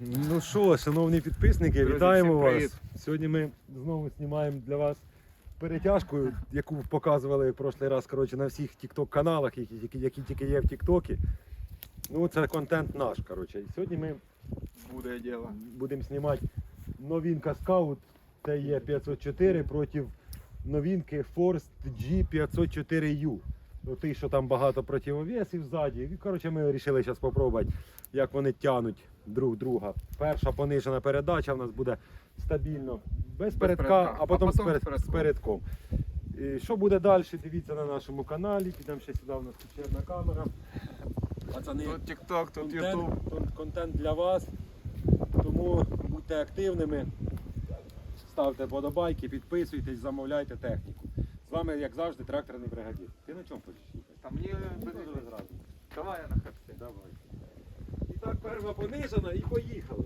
Ну що, шановні підписники, Друзі, вітаємо вас. привіт. Сьогодні ми знову знімаємо для вас перетяжку, яку показували в прошлий раз коротше, на всіх TikTok каналах, які, які, які тільки є в TikTok. Ну, це контент наш. Коротше. І сьогодні ми Буде діло. будемо знімати новинка Scout TE504 проти новинки Force G504U. Ну, що там багато противовесів ззаді. І, коротше, ми вирішили зараз спробувати, як вони тянуть друг друга. Перша понижена передача в нас буде стабільно без, передка, передка, а потім а з, потім перед- з передком. з передком. І що буде далі, дивіться на нашому каналі. Підемо ще сюди, у нас тут ще камера. Пацани, Тут TikTok, тут контент, YouTube. кон- контент для вас. Тому будьте активними, ставте подобайки, підписуйтесь, замовляйте техніку. З вами, як завжди, тракторний бригадір. Ти на чому хочеш їхати? Там мені дуже зразу. Давай я на хапці. Давай. І так, перша понижена і поїхали.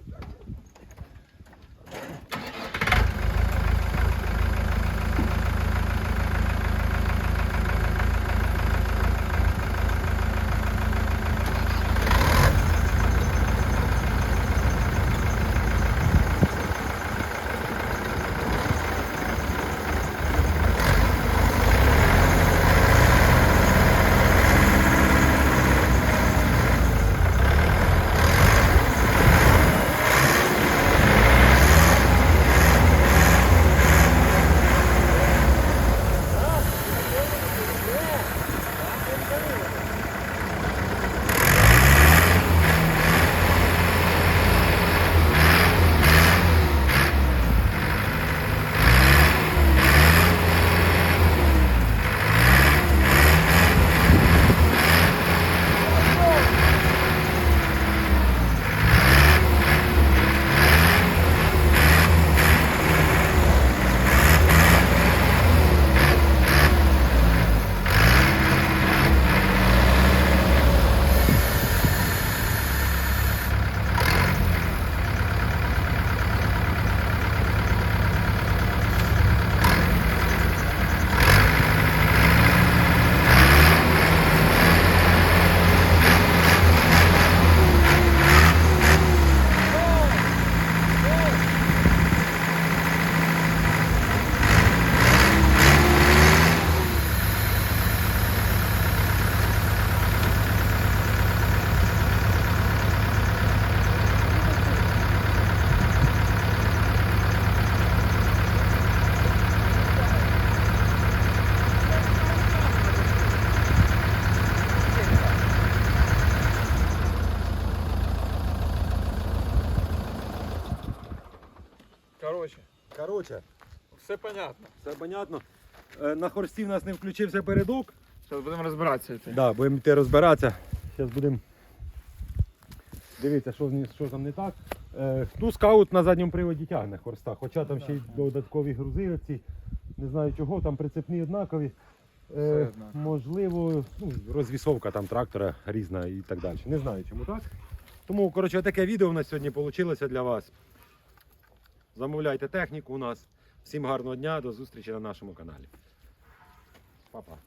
Коротше, Коротше, все понятно. все понятно. Е, На хорсті в нас не включився передок. Зараз будемо розбиратися. йти. Да, будемо йти розбиратися. Зараз будемо дивитися, що, що там не так. Е, ну, скаут на задньому приводі тягне хорста, хоча там ще й додаткові грузи ці, не знаю чого, там прицепні однакові. Все Е, однаково. можливо, ну, розвісовка там трактора різна і так далі. Не знаю, чому так. Тому, коротше, таке відео у нас сьогодні вийшло для вас. Замовляйте техніку у нас. Всім гарного дня, до зустрічі на нашому каналі. Па-па.